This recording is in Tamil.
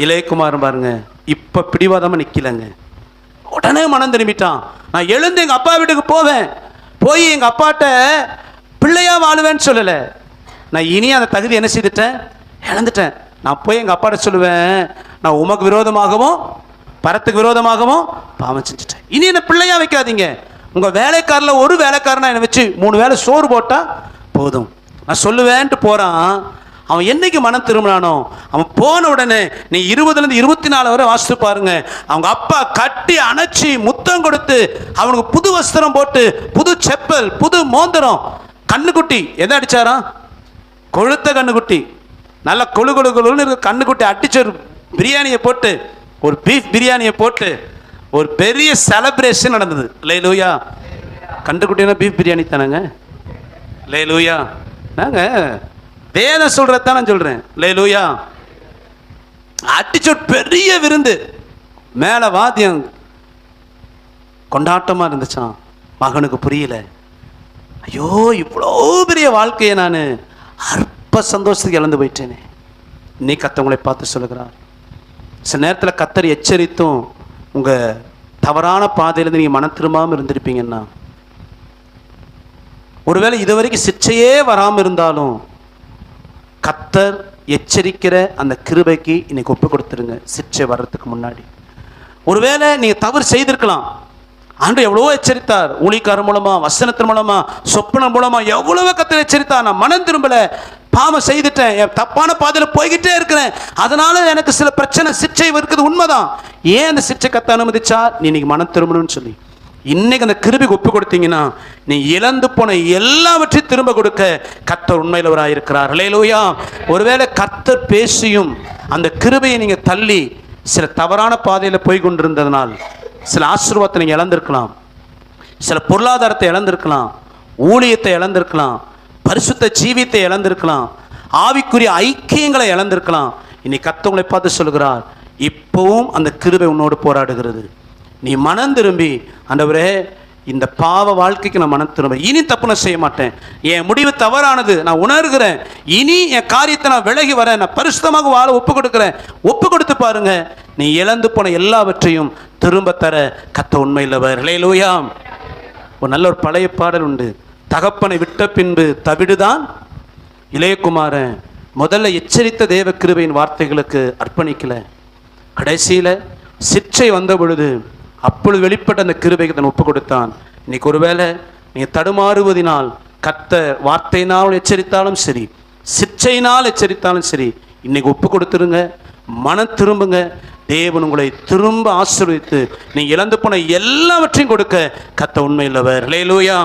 இளையகுமார் பாருங்க இப்ப பிடிவாதமா நிக்கலங்க. உடனே மனம் திரும்பிட்டான். நான் எழுந்து எங்க அப்பா வீட்டுக்கு போவேன். போய் எங்க அப்பாட்ட பிள்ளையா வாழுவேன்னு சொல்லல. நான் இனி அந்த தகுதி என்ன செய்துட்டேன்? இழந்துட்டேன். நான் போய் எங்க அப்பாட்ட சொல்லுவேன். நான் உமக்கு விரோதமாகவும் பரத்துக்கு விரோதமாகவும் பாவம் செஞ்சுட்டேன். இனி என்ன பிள்ளையா வைக்காதீங்க. உங்க வேலைக்காரில் ஒரு வேலைக்காரனா என்னை வச்சு மூணு வேளை சோறு போட்டா போதும். நான் சொல்லுவேன்ட்டு போறான். அவன் என்னைக்கு மனம் திரும்பினானோ அவன் போன உடனே நீ இருபதுலேருந்து இருபத்தி நாலு வரை வாசித்து பாருங்க. அவங்க அப்பா கட்டி அணைச்சி முத்தம் கொடுத்து அவனுக்கு புது வஸ்திரம் போட்டு புது செப்பல் புது மோந்திரம் கண்ணுக்குட்டி எதை அடிச்சாராம்? கொழுத்த கண்ணுக்குட்டி. நல்ல கொழு கொழு கொழுன்னு இருக்க கண்ணுக்குட்டி அடிச்சு ஒரு பிரியாணியை போட்டு ஒரு பீஃப் பிரியாணியை போட்டு ஒரு பெரிய செலப்ரேஷன் நடந்தது. லே லூயா கண்டுக்குட்டினா பீஃப் பிரியாணி தானேங்க? லே லூயா நாங்கள் வேதம் சொல்றதான் நான் சொல்றேன். லே லூயா அடிச்ச பெரிய விருந்து. மேல வாத்தியம் கொண்டாட்டமா இருந்துச்சான் மகனுக்கு புரியல. ஐயோ இவ்வளோ பெரிய வாழ்க்கையை நான் அற்ப சந்தோஷத்துக்கு இழந்து போயிட்டேனே. நீ கத்தவங்களை பார்த்து சொல்லுகிறார். சில நேரத்தில் கத்தர் எச்சரித்தும் உங்கள் தவறான பாதையிலேருந்து நீங்கள் மனம் திரும்பாமல் இருந்திருப்பீங்கன்னா ஒருவேளை இதுவரைக்கும் சிச்சையே வராமல் இருந்தாலும் கத்தர் எச்சரிக்கிற அந்த கிருபைக்கு இன்னைக்கு ஒப்பு கொடுத்துருங்க. சிற்றை வர்றதுக்கு முன்னாடி. ஒருவேளை நீங்கள் தவறு செய்திருக்கலாம். ஆண்டு எவ்வளவோ எச்சரித்தார். ஊழிக்காரர் மூலமா வசனத்தின் மூலமா சொப்பனம் மூலமா எவ்வளவோ கத்தர் எச்சரித்தார். நான் மனம் திரும்பல. பாவம் செய்துட்டேன். என் தப்பான பாதையில் போய்கிட்டே இருக்கிறேன். அதனால எனக்கு சில பிரச்சனை சிற்றை இருக்குது உண்மைதான். ஏன் அந்த சிற்றை கத்த அனுமதிச்சா நீ இன்னைக்கு மனம் திரும்பணும்னு சொல்லி. இன்னைக்கு அந்த கிருபிக்கு ஒப்பு கொடுத்தீங்கன்னா நீ இழந்து போன எல்லாவற்றையும் திரும்ப கொடுக்க கர்த்தர் உண்மையிலவராக இருக்கிறார். இல்லையிலோயா ஒருவேளை கர்த்தர் பேசியும் அந்த கிருபையை நீங்கள் தள்ளி சில தவறான பாதையில் போய் கொண்டிருந்ததுனால் சில ஆசீர்வாதத்தை நீங்கள் இழந்திருக்கலாம். சில பொருளாதாரத்தை இழந்திருக்கலாம். ஊழியத்தை இழந்திருக்கலாம். பரிசுத்த ஜீவியத்தை இழந்திருக்கலாம். ஆவிக்குரிய ஐக்கியங்களை இழந்திருக்கலாம். இன்னைக்கு கத்தவங்களை பார்த்து சொல்கிறார் இப்போவும் அந்த கிருபை உன்னோடு போராடுகிறது. நீ மனம் திரும்பி ஆண்டவரே இந்த பாவ வாழ்க்கைக்கு நான் மனம் திரும்ப. இனி தப்பு நான் செய்ய மாட்டேன். என் முடிவு தவறானது. நான் உணர்கிறேன். இனி என் காரியத்தை நான் விலகி வரேன். நான் பரிசுத்தமாக வாழ ஒப்பு கொடுக்குறேன். ஒப்பு கொடுத்து பாருங்க. நீ இழந்து போன எல்லாவற்றையும் திரும்ப தர கத்த உண்மையில்லவர் ஹalleluya ஒரு நல்ல ஒரு பழைய பாடல் உண்டு. தகப்பனை விட்ட பின்பு தவிடுதான் இளையகுமாரன். முதல்ல எச்சரித்த தேவ கிருபையின் வார்த்தைகளுக்கு அர்ப்பணிக்கல. கடைசியில் சிற்றை வந்த பொழுது அப்பொழுது வெளிப்பட்ட அந்த கிருபைக்கு தன் ஒப்பு கொடுத்தான். இன்னைக்கு ஒருவேளை நீங்கள் தடுமாறுவதினால் கத்த வார்த்தையினால் எச்சரித்தாலும் சரி சிச்சையினால் எச்சரித்தாலும் சரி இன்னைக்கு ஒப்பு கொடுத்துருங்க மனம் திரும்புங்க. தேவன் உங்களை திரும்ப ஆசிர்வதித்து நீ இழந்து போன எல்லாவற்றையும் கொடுக்க கத்த உண்மையில்லவர் லேலூயா